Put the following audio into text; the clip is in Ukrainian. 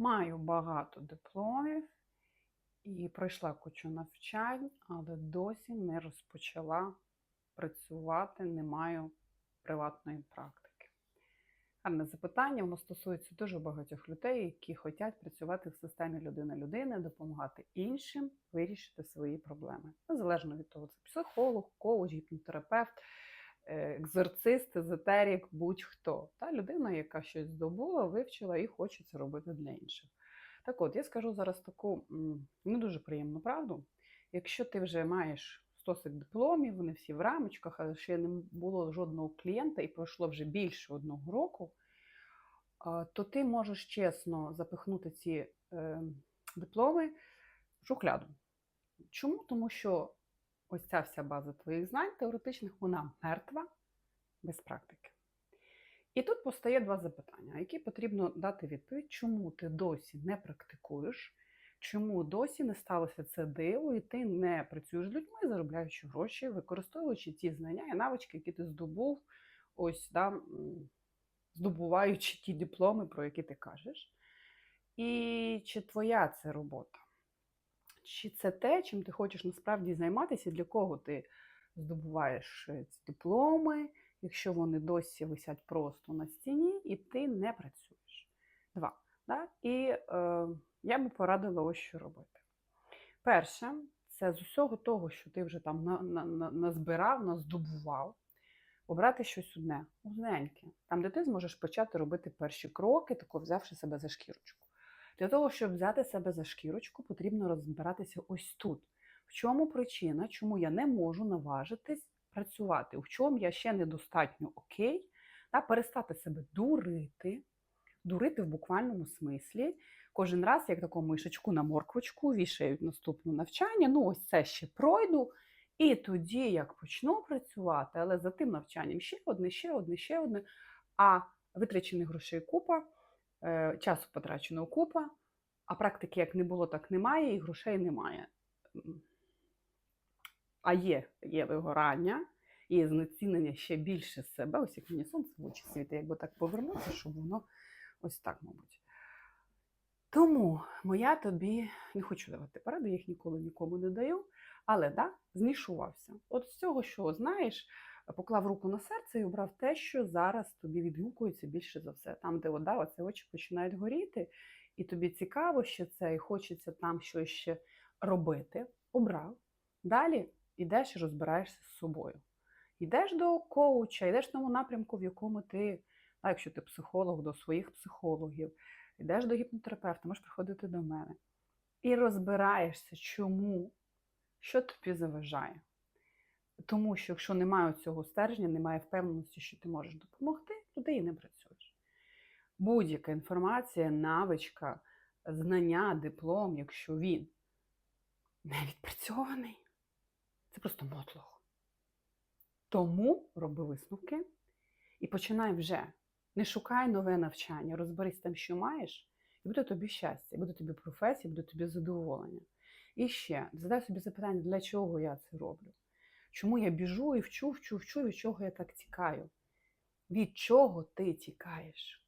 Маю багато дипломів і пройшла кучу навчань, але досі не розпочала працювати, не маю приватної практики. Гарне запитання, воно стосується дуже багатьох людей, які хочуть працювати в системі людина-людини, допомагати іншим вирішити свої проблеми. Незалежно від того, це психолог, коуч, гіпнотерапевт, екзорцист, езотерік, будь-хто. Та людина, яка щось здобула, вивчила і хоче це робити для інших. Так от, я скажу зараз таку не дуже приємну правду. Якщо ти вже маєш стосик дипломів, вони всі в рамочках, але ще не було жодного клієнта і пройшло вже більше одного року, то ти можеш чесно запихнути ці е, дипломи в шухляду. Чому? Тому що ось ця вся база твоїх знань теоретичних, вона мертва без практики. І тут постає два запитання, які потрібно дати відповідь, чому ти досі не практикуєш, чому досі не сталося це диво, і ти не працюєш з людьми, заробляючи гроші, використовуючи ті знання і навички, які ти здобув, ось да, здобуваючи ті дипломи, про які ти кажеш. І чи твоя це робота? Чи це те, чим ти хочеш насправді займатися, для кого ти здобуваєш е, ці дипломи, якщо вони досі висять просто на стіні, і ти не працюєш. Два. Да? І е, я би порадила ось що робити. Перше, це з усього того, що ти вже там на, на, на, назбирав, наздобував, обрати щось одне, одненьке, там, де ти зможеш почати робити перші кроки, тако взявши себе за шкірочку. Для того, щоб взяти себе за шкірочку, потрібно розбиратися ось тут. В чому причина, чому я не можу наважитись працювати, в чому я ще недостатньо окей, та перестати себе дурити, дурити в буквальному смислі. Кожен раз, як таку мишечку на морквочку, вішають наступне навчання. Ну, ось це ще пройду. І тоді, як почну працювати, але за тим навчанням ще одне, ще одне, ще одне. А витрачених грошей купа, часу потраченого купа, а практики як не було, так немає, і грошей немає. А є, є вигорання, є знецінення ще більше себе. Ось як мені сонце в очі світить, якби так повернутися, щоб воно ось так, мабуть. Тому моя тобі не хочу давати поради, їх ніколи нікому не даю. Але да, знішувався. От з цього, що знаєш, поклав руку на серце і обрав те, що зараз тобі відгукується більше за все. Там, де вода, оце очі починають горіти, і тобі цікаво, що це, і хочеться там щось ще робити. Обрав. Далі йдеш і розбираєшся з собою. Йдеш до коуча, йдеш в тому напрямку, в якому ти, а якщо ти психолог, до своїх психологів, йдеш до гіпнотерапевта, можеш приходити до мене. І розбираєшся, чому, що тобі заважає. Тому що якщо немає цього стержня, немає впевненості, що ти можеш допомогти, то ти і не працюєш. Будь-яка інформація, навичка, знання, диплом, якщо він не відпрацьований, це просто мотлох. Тому роби висновки і починай вже. Не шукай нове навчання, розберись з тим, що маєш, і буде тобі щастя, буде тобі професія, буде тобі задоволення. І ще задай собі запитання, для чого я це роблю? Чому я біжу і вчу, вчу, вчу, від чого я так тікаю? Від чого ти тікаєш?